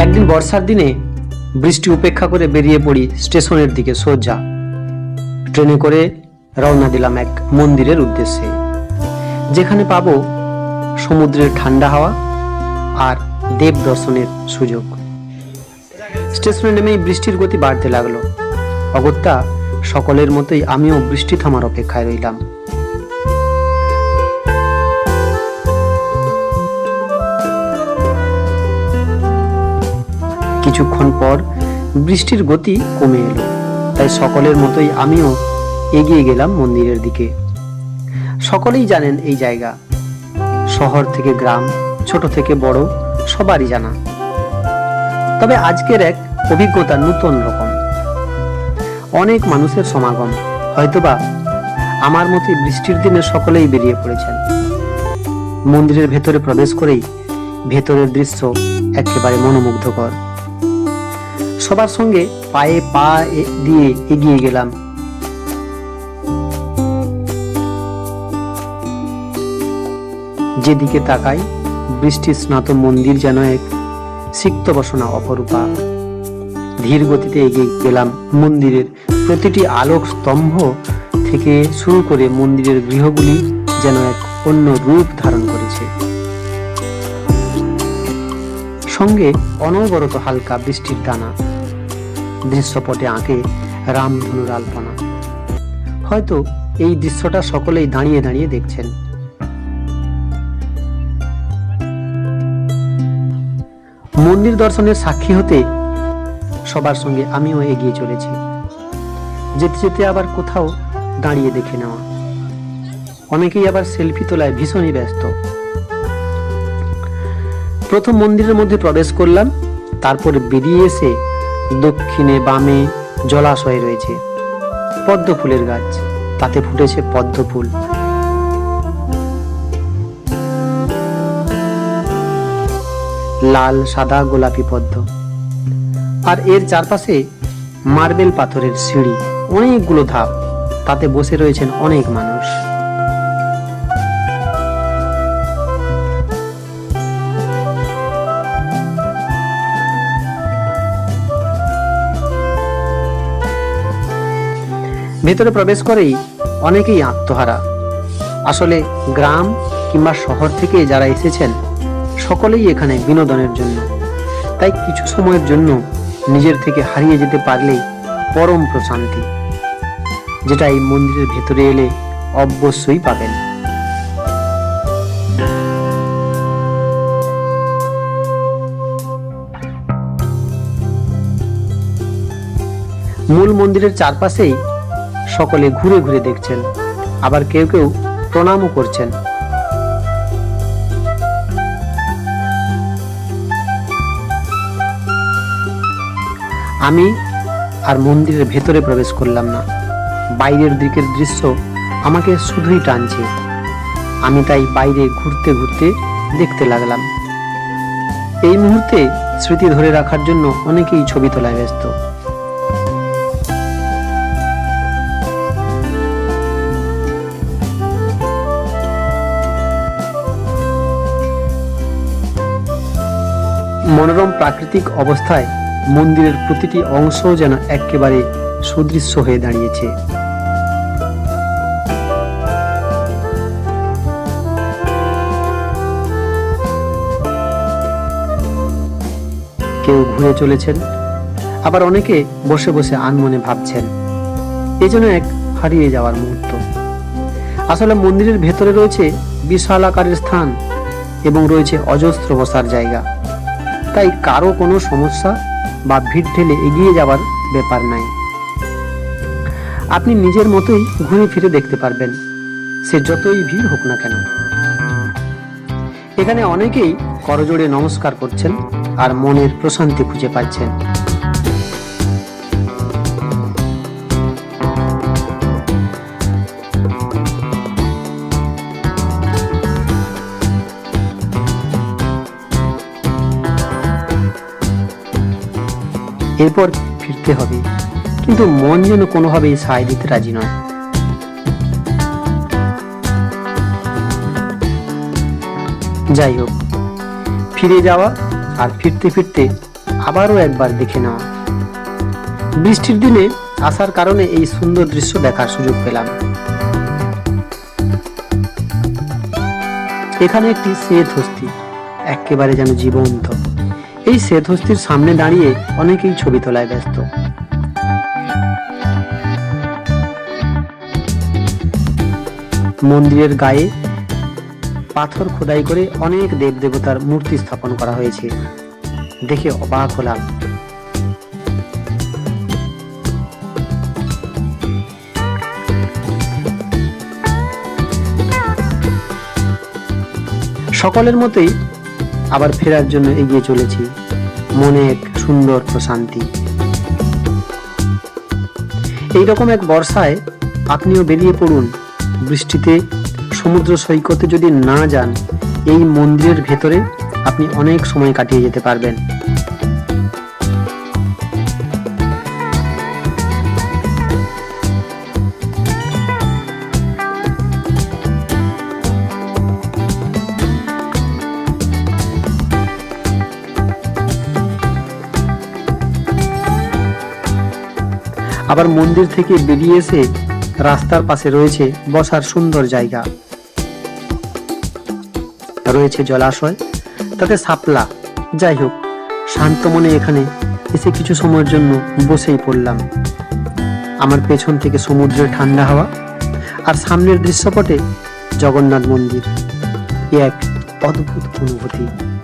একদিন বর্ষার দিনে বৃষ্টি উপেক্ষা করে বেরিয়ে পড়ি স্টেশনের দিকে সোজা। ট্রেনে করে রওনা দিলাম এক মন্দিরের উদ্দেশ্যে। যেখানে পাবো সমুদ্রের ঠান্ডা হাওয়া আর দেব দর্শনের সুযোগ। স্টেশনে নেমেই বৃষ্টির গতি বাড়তে লাগল। অগত্যা সকলের মতোই আমিও বৃষ্টি থামার অপেক্ষায় রইলাম। কিছুক্ষণ পর বৃষ্টির গতি কমে এলো। তাই সকলের মতোই আমিও এগিয়ে গেলাম মন্দিরের দিকে। সকলেই জানেন এই জায়গা। শহর থেকে গ্রাম, ছোট থেকে বড়, সবারই জানা। তবে আজকের এক অভিজ্ঞতা নতুন রকম। অনেক মানুষের সমাগম, হয়তোবা আমার মতে বৃষ্টির দিনে সকলেই বেরিয়ে পড়েছেন। মন্দিরের ভেতরে প্রবেশ করেই ভেতরের দৃশ্য একেবারে মনোমুগ্ধকর। সবার সঙ্গে পায়ে পা দিয়ে এগিয়ে গেলাম। যেদিকে তাকাই, বৃষ্টি স্নাত মন্দির যেন এক সিক্ত বসনা অপরূপা। ধীর গতিতে এগিয়ে গেলাম মন্দিরের প্রতিটি আলোক স্তম্ভ থেকে শুরু করে মন্দিরের গৃহগুলি যেন এক অন্য রূপ ধারণ করেছে। সঙ্গে অনবরত হালকা বৃষ্টির দানা দৃশ্যপটে আঁকে রামধনুর আলপনা হয়তো এই দৃশ্যটা সকলেই দাঁড়িয়ে দাঁড়িয়ে দেখছেন। মন্দির দর্শনের সাক্ষী হতে সবার সঙ্গে আমিও এগিয়ে চলেছি। যেতে যেতে আবার কোথাও দাঁড়িয়ে দেখে নেওয়া। অনেকেই আবার সেলফি তোলায় ভীষণই ব্যস্ত। প্রথম মন্দিরের মধ্যে প্রবেশ করলাম, তারপরে বেরিয়ে এসে দক্ষিণে বামে জলাশয় রয়েছে, পদ্ম ফুলের গাছ, তাতে ফুটেছে পদ্ম ফুল। লাল, সাদা, গোলাপি পদ্ম। আর এর চারপাশে মার্বেল পাথরের সিঁড়ি, অনেকগুলো ধাপ, তাতে বসে রয়েছেন অনেক মানুষ। ভেতরে প্রবেশ করেই অনেকেই আত্মহারা। আসলে গ্রাম কিংবা শহর থেকে যারা এসেছেন, সকলেই এখানে বিনোদনের জন্য। তাই কিছু সময়ের জন্য নিজের থেকে হারিয়ে যেতে পারলেই পরম প্রশান্তি, যেটা এই মন্দিরের ভেতরে এলে অবশ্যই পাবেন। মূল মন্দিরের চারপাশেই সকলে ঘুরে ঘুরে দেখছেন। আবার কেউ কেউ প্রণামও করছেন। আমি আর মন্দিরের ভেতরে প্রবেশ করলাম না। বাইরের দিকের দৃশ্য আমাকে শুধুই টানছে। আমি তাই বাইরে ঘুরতে ঘুরতে দেখতে লাগলাম। এই মুহূর্তে স্মৃতি ধরে রাখার জন্য অনেকেই ছবি তোলায় ব্যস্ত। মনোরম প্রাকৃতিক অবস্থায় মন্দিরের প্রতিটি অংশ যেন একেবারে সুদৃশ্য হয়ে দাঁড়িয়েছে। কেউ ঘুরে চলেছেন, আবার অনেকে বসে বসে আনমনে ভাবছেন এই যেন এক হারিয়ে যাওয়ার মুহূর্ত। আসলে মন্দিরের ভেতরে রয়েছে বিশাল আকারের স্থান এবং রয়েছে অজস্র বসার জায়গা। তাই কারও কোনো সমস্যা বা ভিড় ঠেলে এগিয়ে যাওয়ার ব্যাপার নাই। আপনি নিজের মতোই ঘুরে ফিরে দেখতে পারবেন। সে যতই ভিড় হোক না কেন। এখানে অনেকেই করজোড়ে নমস্কার করছেন আর মনের প্রশান্তি খুঁজে পাচ্ছেন। এরপর ফিরতে হবে। কিন্তু মন যেন কোনোভাবেই সায় দিতে রাজি নয়। যাই হোক, ফিরে যাওয়া আর ফিরতে ফিরতে আবারও একবার দেখে নেওয়া। বৃষ্টির দিনে আসার কারণে এই সুন্দর দৃশ্য দেখার সুযোগ পেলাম। এখানে একটি শ্বেত হস্তি একেবারে যেন জীবন্ত। এই শ্বেত হস্তির সামনে দাঁড়িয়ে অনেকেই ছবি তোলায় ব্যস্ত। মন্দিরের গায়ে পাথর খোদাই করে অনেক দেবদেবতার মূর্তি স্থাপন করা হয়েছে। দেখে অবাক হলাম। সকলের মতোই আবার ফেরার জন্য এগিয়ে চলেছি। মনে এক সুন্দর প্রশান্তি। এইরকম এক বর্ষায় আপনিও বেরিয়ে পড়ুন। বৃষ্টিতে, সমুদ্র সৈকতে যদি না যান, এই মন্দিরের ভেতরে আপনি অনেক সময় কাটিয়ে যেতে পারবেন। আবার মন্দির থেকে বেরিয়ে এসে রাস্তার পাশে রয়েছে বসার সুন্দর জায়গা। রয়েছে জলাশয়, তাতে সাপলা। যাই হোক, শান্ত মনে এখানে এসে কিছু সময়ের জন্য বসেই পড়লাম। আমার পেছন থেকে সমুদ্রের ঠান্ডা হাওয়া আর সামনের দৃশ্যপটে জগন্নাথ মন্দির। এক অদ্ভুত অনুভূতি।